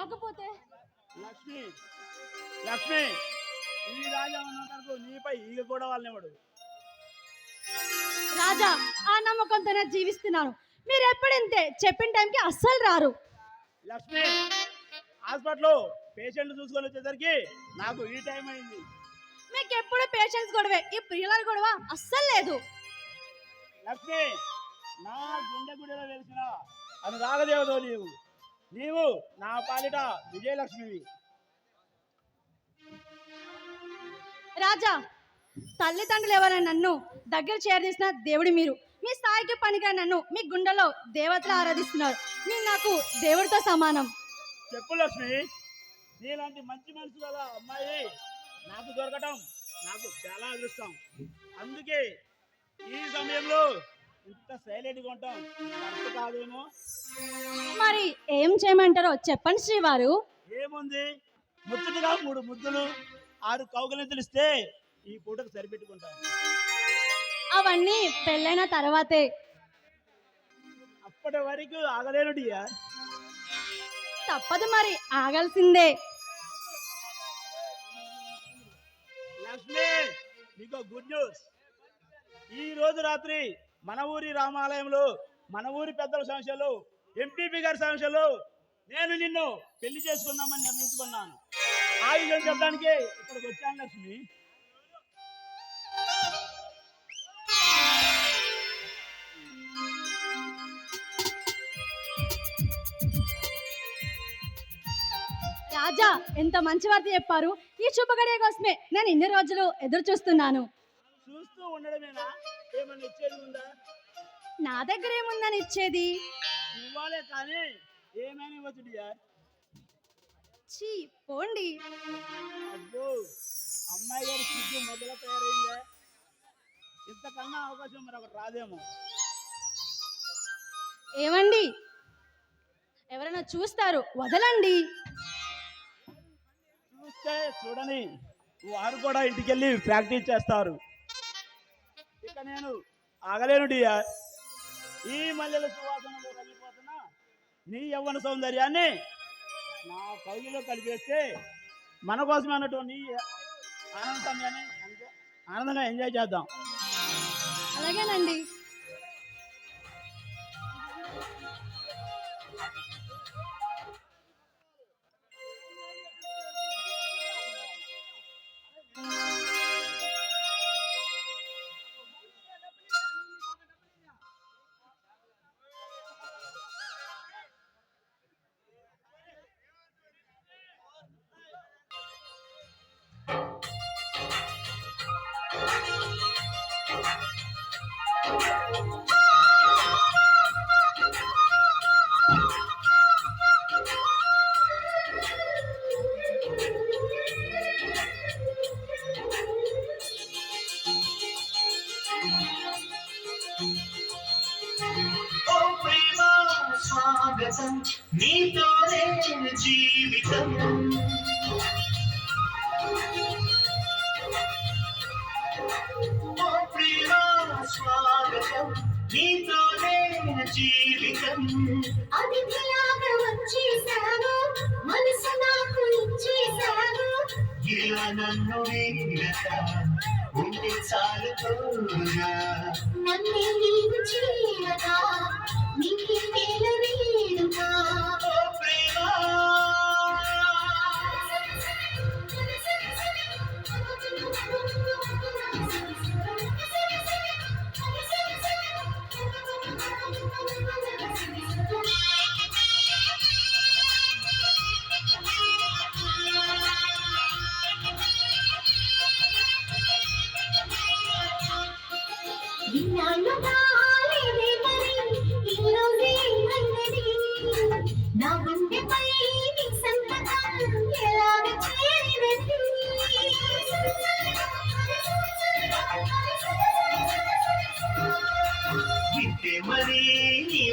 కాకపోతే లక్ష్మి లక్ష్మి ఈ రాజా ఉన్నంతవరకు నీపై ఈగ కూడా వాళ్ళనివ్వడు రాజా ఆ నమ్మకంతోనే జీవిస్తున్నాను. మీరు ఎప్పుడింతే చెప్పిన టైంకి అస్సలు రారు. లక్ష్మి హాస్పిటల్లో పేషెంట్ చూసుకొని వచ్చేసరికి నాకు ఈ టైం అయింది. మీకు ఎప్పుడు పేషెన్స్ గొడవే ఈ పిల్లల గొడవ అస్సలు లేదు. లక్ష్మి నా గుండె గుడిలో వెలిసిన అనురాగదేవతో నీవు. నీవు నా పాలిట విజయలక్ష్మివి. రాజా తల్లిదండ్రులు ఎవరైనా నన్ను దగ్గర చేరదీసిన దేవుడి మీరు. మీ స్థాయికి పనిగా నన్ను మీ గుండెలో దేవతలు ఆరాధిస్తున్నారు. మీరు నాకు దేవుడితో సమానం. చెప్పు లక్ష్మి నీలాంటి మంచి మనసు గల అమ్మాయి నాకు దొరకటం నాకు చాలా అదృష్టం. అందుకే ఈ సమయంలో ఇంత సైలెంట్గా ఉంటాం. కాదేమో? మరి ఏం చేయమంటారో చెప్పండి శ్రీవారు. ఏముంది? ముచ్చటగా మూడు ముద్దులు ఆరు కౌగలింతలు ఇస్తే ఈ పూటకు సరిపెట్టుకుంటాను. అవన్నీ పెళ్ళైన తర్వాతే. అప్పటి వరకు ఆగలేను డియర్ తప్పదు మరి ఆగాల్సిందే. లక్ష్మి మీకు గుడ్ న్యూస్. ఈ రోజు రాత్రి మన ఊరి రామాలయంలో మన ఊరి పెద్దల సమస్యలు ఎంపీపీ గారి సమస్యలు నేను నిన్ను పెళ్ళి చేసుకుందామని నిర్ణయించుకున్నాను. ఆ విషయం చెప్పడానికి ఇక్కడికి వచ్చాను లక్ష్మి. రాజా ఎంత మంచి వార్త చెప్పారు. ఈ శుభగడియ కోసమే నేను ఇన్ని రోజులు ఎదురు చూస్తున్నాను. చూస్తూ ఉండడమేనా? ఏమన్నా ఇచ్చేది ఉందా? నా దగ్గర ఏముందని ఇచ్చేది? ఇవ్వాలే కానీ ఏమైనా ఇవ్వచ్చు చీ పోండి. అబ్బో అమ్మాయి గారి సిగ్గు మొదల తయారైందే. ఇంతకన్నా అవకాశం మరి ఒకటి రాదేమో. ఏమండి? ఎవరైనా చూస్తారు వదలండి. చూస్తే చూడని వారు కూడా ఇంటికెళ్ళి ప్రాక్టీస్ చేస్తారు. ఇక నేను ఆగలేను డియర్ ఈ మల్లెల కలిగిపోతున్నా నీ యవ్వన సౌందర్యాన్ని నా కవిలో కలిపేస్తే మన కోసం అన్నట్టు నీ ఆనంద సమయాన్ని ఆనందంగా ఎంజాయ్ చేద్దాం. అలాగేనండి. నీతోనే జీవితం. స్వాగతం నీతోనే జీవితం. అతిథిలాగా వచ్చేసాను మనసు నాకు ఇచ్చేసాను ఇలా నన్ను వీడక ఉంటే చాలు నన్నే నీవు చేయగా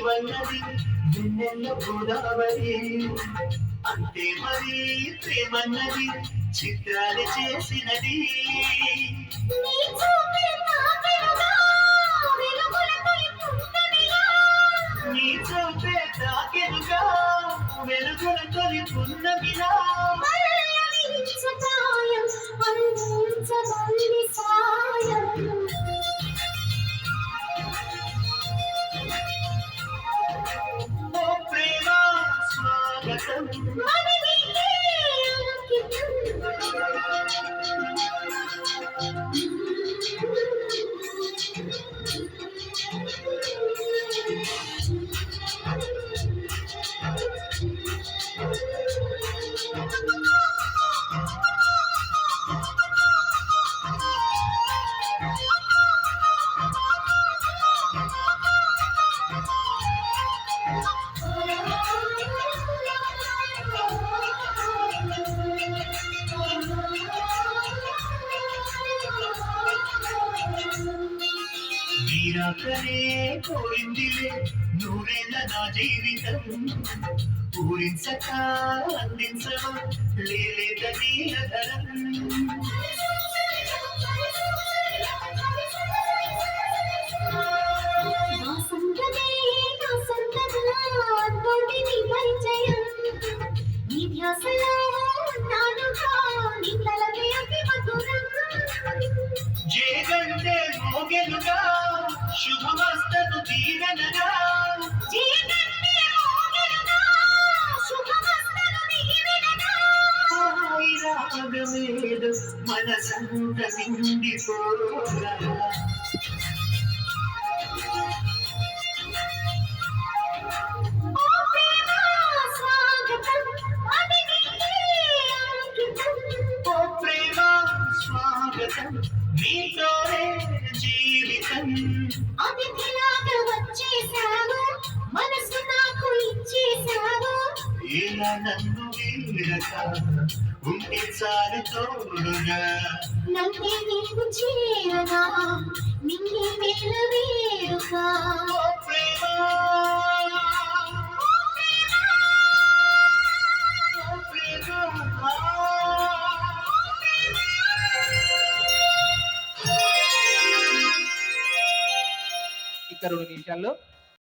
వల్లది గుండెల్లో గోదావరి. అంతే మరి ప్రేమన్నది చిత్రాలు చేసినది. Yeah. నీరాకనే కోరిందిలే నూరేళ్ళ నా జీవితం? పూరించక అందించవా? లేలేత నీలధరం? నా సంగమే శుభమస్తను దీవెనగా మనసంత నిండిపోగా ఇలా నన్ను చాలు తోడుగా నన్నే నీకు చేరగా నిన్నే రెండు నిమిషాల్లో